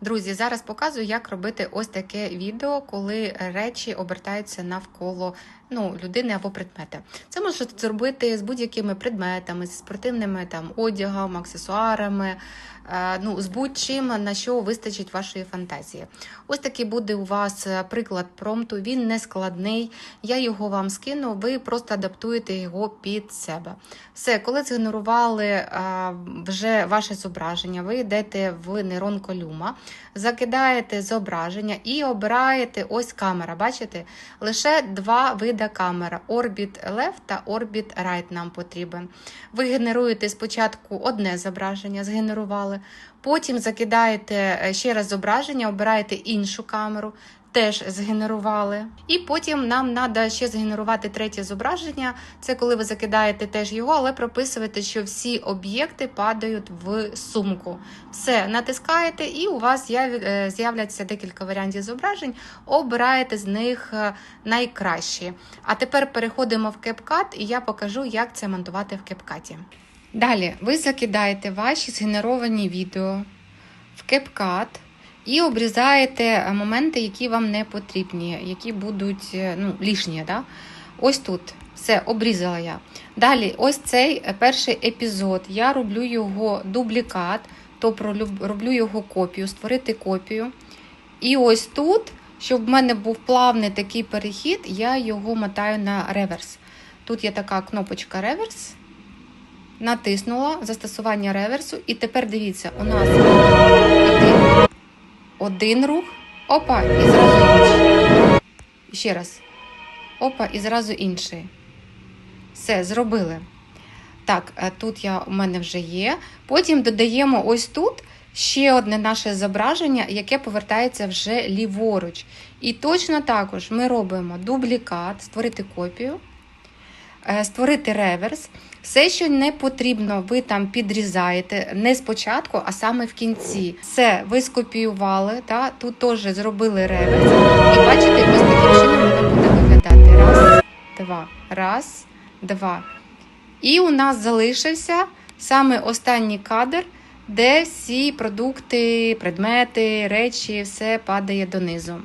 Друзі, зараз показую, як робити ось таке відео, коли речі обертаються навколо ну, людини або предмета. Це можна зробити з будь-якими предметами, з спортивними там, одягом, аксесуарами, е, ну, з будь-чим, на що вистачить вашої фантазії. Ось такий буде у вас е, приклад промпту, він не складний. Я його вам скину, ви просто адаптуєте його під себе. Все, коли згенерували е, вже ваше зображення, ви йдете в нейронку Люма, закидаєте зображення і обираєте ось камера. Бачите? Лише два види камера: Orbit Left та Orbit Right нам потрібен. Ви генеруєте спочатку одне зображення, згенерували, потім закидаєте е, ще раз зображення, обираєте іншу камеру. Теж згенерували. І потім нам треба ще згенерувати третє зображення. Це коли ви закидаєте теж його, але прописуєте, що всі об'єкти падають в сумку. Все, натискаєте, і у вас е, з'являться декілька варіантів зображень. Обираєте з них е, найкращі. А тепер переходимо в CapCut, і я покажу, як це монтувати в CapCut. Далі ви закидаєте ваші згенеровані відео в CapCut і обрізаєте е, моменти, які вам не потрібні, які будуть е, ну, лишні. Да? Ось тут все обрізала я. Далі, ось цей е, перший епізод. Я роблю його дублікат, тобто роблю його копію, створити копію. І ось тут, щоб в мене був плавний такий перехід, я його мотаю на реверс. Тут є така кнопочка реверс. Натиснула застосування реверсу, і тепер дивіться, у нас один рух, опа, і зразу інший. Ще раз. Опа, і зразу інший. Все, зробили. Так, е, тут я, у мене вже є. Потім додаємо ось тут ще одне наше зображення, яке повертається вже ліворуч. І точно також ми робимо дублікат, створити копію, е, створити реверс. Все, що не потрібно, ви там підрізаєте не спочатку, а саме в кінці. Все, ви скопіювали, та, тут теж зробили реверс. І бачите, ось таким чином воно буде виглядати. Раз, два, раз, два. І у нас залишився саме останній кадр, де всі продукти, предмети, речі, все падає донизу.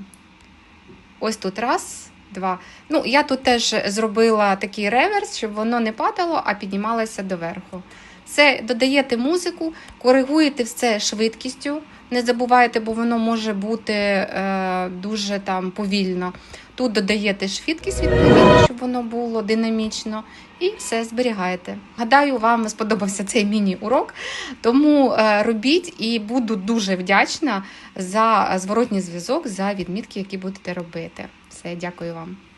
Ось тут раз, два. Ну, я тут теж зробила такий реверс, щоб воно не падало, а піднімалося доверху. Все, додаєте музику, коригуєте все швидкістю. Не забувайте, бо воно може бути е, дуже там повільно. Тут додаєте швидкість відповідно, щоб воно було динамічно, і все зберігаєте. Гадаю, вам сподобався цей міні-урок, тому е, робіть і буду дуже вдячна за зворотній зв'язок, за відмітки, які будете робити. Все, дякую вам.